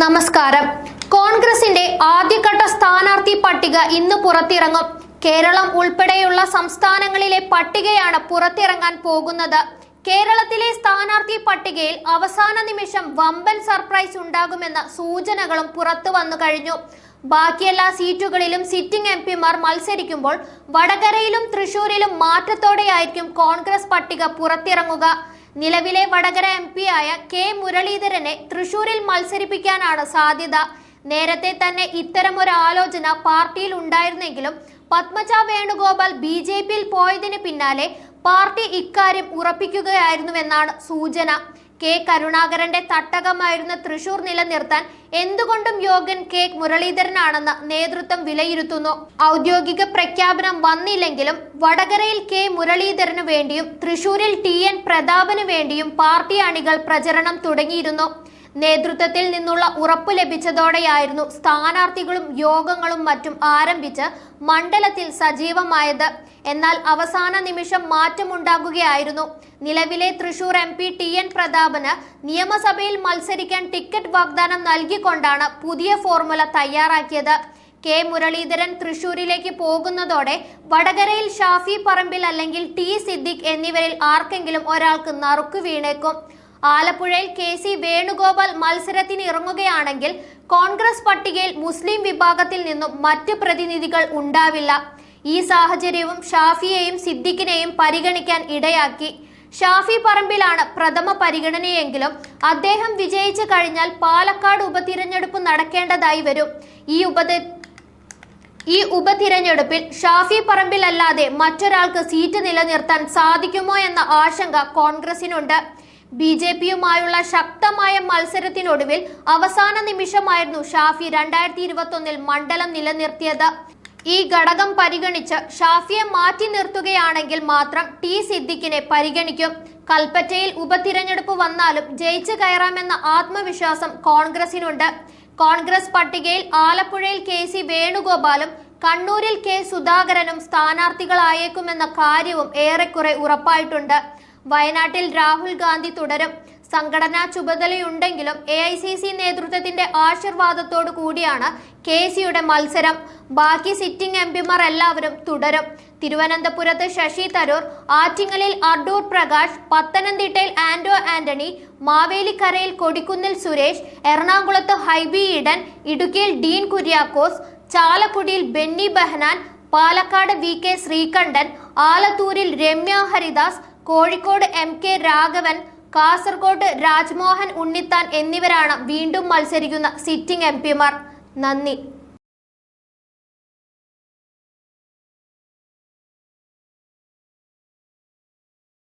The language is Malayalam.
നമസ്കാരം. കോൺഗ്രസിന്റെ ആദ്യഘട്ട സ്ഥാനാർത്ഥി പട്ടിക ഇന്ന് പുറത്തിറങ്ങും. കേരളം ഉൾപ്പെടെയുള്ള സംസ്ഥാനങ്ങളിലെ പട്ടികയാണ് പുറത്തിറങ്ങാൻ പോകുന്നത്. കേരളത്തിലെ സ്ഥാനാർത്ഥി പട്ടികയിൽ അവസാന നിമിഷം വമ്പൻ സർപ്രൈസ് ഉണ്ടാകുമെന്ന സൂചനകളും പുറത്തു വന്നു കഴിഞ്ഞു. ബാക്കിയെല്ലാ സീറ്റുകളിലും സിറ്റിംഗ് എം പിമാർ മത്സരിക്കുമ്പോൾ വടകരയിലും തൃശൂരിലും മാറ്റത്തോടെയായിരിക്കും കോൺഗ്രസ് പട്ടിക പുറത്തിറങ്ങുക. നിലവിലെ വടകര എം ആയ കെ മുരളീധരനെ തൃശൂരിൽ മത്സരിപ്പിക്കാനാണ് സാധ്യത. നേരത്തെ തന്നെ ഇത്തരമൊരു ആലോചന പാർട്ടിയിൽ ഉണ്ടായിരുന്നെങ്കിലും പത്മജ വേണുഗോപാൽ ബി ജെ പിയിൽ പോയതിന് പിന്നാലെ പാർട്ടി ഇക്കാര്യം ഉറപ്പിക്കുകയായിരുന്നുവെന്നാണ് സൂചന. കെ കരുണാകരന്റെ തട്ടകമായിരുന്ന തൃശൂർ നിലനിർത്താൻ എന്തുകൊണ്ടും യോഗ്യൻ കെ മുരളീധരനാണെന്ന് നേതൃത്വം വിലയിരുത്തുന്നു. ഔദ്യോഗിക പ്രഖ്യാപനം വന്നില്ലെങ്കിലും വടകരയിൽ കെ മുരളീധരനു വേണ്ടിയും തൃശൂരിൽ ടി എൻ പ്രതാപനു വേണ്ടിയും പാർട്ടി അണികൾ പ്രചരണം തുടങ്ങിയിരുന്നു. നേതൃത്വത്തിൽ നിന്നുള്ള ഉറപ്പ് ലഭിച്ചതോടെയായിരുന്നു സ്ഥാനാർത്ഥികളും യോഗങ്ങളും മറ്റും ആരംഭിച്ച് മണ്ഡലത്തിൽ സജീവമായത്. എന്നാൽ അവസാന നിമിഷം മാറ്റമുണ്ടാകുകയായിരുന്നു. നിലവിലെ Thrissur M P T N Prathapan നിയമസഭയിൽ മത്സരിക്കാൻ ടിക്കറ്റ് വാഗ്ദാനം നൽകിക്കൊണ്ടാണ് പുതിയ ഫോർമുല തയ്യാറാക്കിയത്. കെ മുരളീധരൻ തൃശൂരിലേക്ക് പോകുന്നതോടെ വടകരയിൽ ഷാഫി പറമ്പിൽ അല്ലെങ്കിൽ ടി സിദ്ദിഖ് എന്നിവരിൽ ആർക്കെങ്കിലും ഒരാൾക്ക് നറുക്കു വീണേക്കും. ആലപ്പുഴയിൽ കെ സി വേണുഗോപാൽ മത്സരത്തിന് ഇറങ്ങുകയാണെങ്കിൽ കോൺഗ്രസ് പട്ടികയിൽ മുസ്ലിം വിഭാഗത്തിൽ നിന്നും മറ്റ് പ്രതിനിധികൾ ഉണ്ടാവില്ല. ഈ സാഹചര്യവും ഷാഫിയെയും സിദ്ദിഖിനെയും പരിഗണിക്കാൻ ഇടയാക്കി. ഷാഫി പറമ്പിലാണ് പ്രഥമ പരിഗണനയെങ്കിലും അദ്ദേഹം വിജയിച്ചു കഴിഞ്ഞാൽ പാലക്കാട് ഉപതിരഞ്ഞെടുപ്പ് നടക്കേണ്ടതായി വരും. ഈ ഉപതി ഈ ഉപതിരഞ്ഞെടുപ്പിൽ ഷാഫി പറമ്പിൽ അല്ലാതെ മറ്റൊരാൾക്ക് സീറ്റ് നിലനിർത്താൻ സാധിക്കുമോ എന്ന ആശങ്ക കോൺഗ്രസിനുണ്ട്. ബി ജെ പിയുമായുള്ള ശക്തമായ മത്സരത്തിനൊടുവിൽ അവസാന നിമിഷമായിരുന്നു ഷാഫി രണ്ടായിരത്തി ഇരുപത്തൊന്നിൽ മണ്ഡലം നിലനിർത്തിയത്. ഈ ഘടകം പരിഗണിച്ച് ഷാഫിയെ മാറ്റി നിർത്തുകയാണെങ്കിൽ മാത്രം ടി സിദ്ദിഖിനെ പരിഗണിക്കും. കൽപ്പറ്റയിൽ ഉപതിരഞ്ഞെടുപ്പ് വന്നാലും ജയിച്ചു കയറാമെന്ന ആത്മവിശ്വാസം കോൺഗ്രസിനുണ്ട്. കോൺഗ്രസ് പട്ടികയിൽ ആലപ്പുഴയിൽ കെ സി വേണുഗോപാലും കണ്ണൂരിൽ കെ സുധാകരനും സ്ഥാനാർത്ഥികളായേക്കുമെന്ന കാര്യവും ഏറെക്കുറെ ഉറപ്പായിട്ടുണ്ട്. വയനാട്ടിൽ രാഹുൽ ഗാന്ധി തുടരും. സംഘടനാ ചുമതലയുണ്ടെങ്കിലും എ ഐ സി സി നേതൃത്വത്തിന്റെ ആശീർവാദത്തോടു കൂടിയാണ് കെ സിയുടെ മത്സരം. ബാക്കി സിറ്റിംഗ് എം പിമാർ എല്ലാവരും തുടരും. തിരുവനന്തപുരത്ത് ശശി തരൂർ ആറ്റിങ്ങലിൽ അടൂർ പ്രകാശ് പത്തനംതിട്ടയിൽ ആന്റോ ആന്റണി മാവേലിക്കരയിൽ കൊടിക്കുന്നിൽ സുരേഷ് എറണാകുളത്ത് ഹൈബി ഈഡൻ ഇടുക്കിയിൽ ഡീൻ കുര്യാക്കോസ് ചാലക്കുടിയിൽ ബെന്നി ബെഹനാൻ പാലക്കാട് വി കെ ശ്രീകണ്ഠൻ ആലത്തൂരിൽ രമ്യ ഹരിദാസ് കോഴിക്കോട് എം കെ രാഘവൻ കാസർകോട്ട് രാജ്മോഹൻ ഉണ്ണിത്താൻ എന്നിവരാണ് വീണ്ടും മത്സരിക്കുന്ന സിറ്റിംഗ് എം പിമാർ. നന്ദി.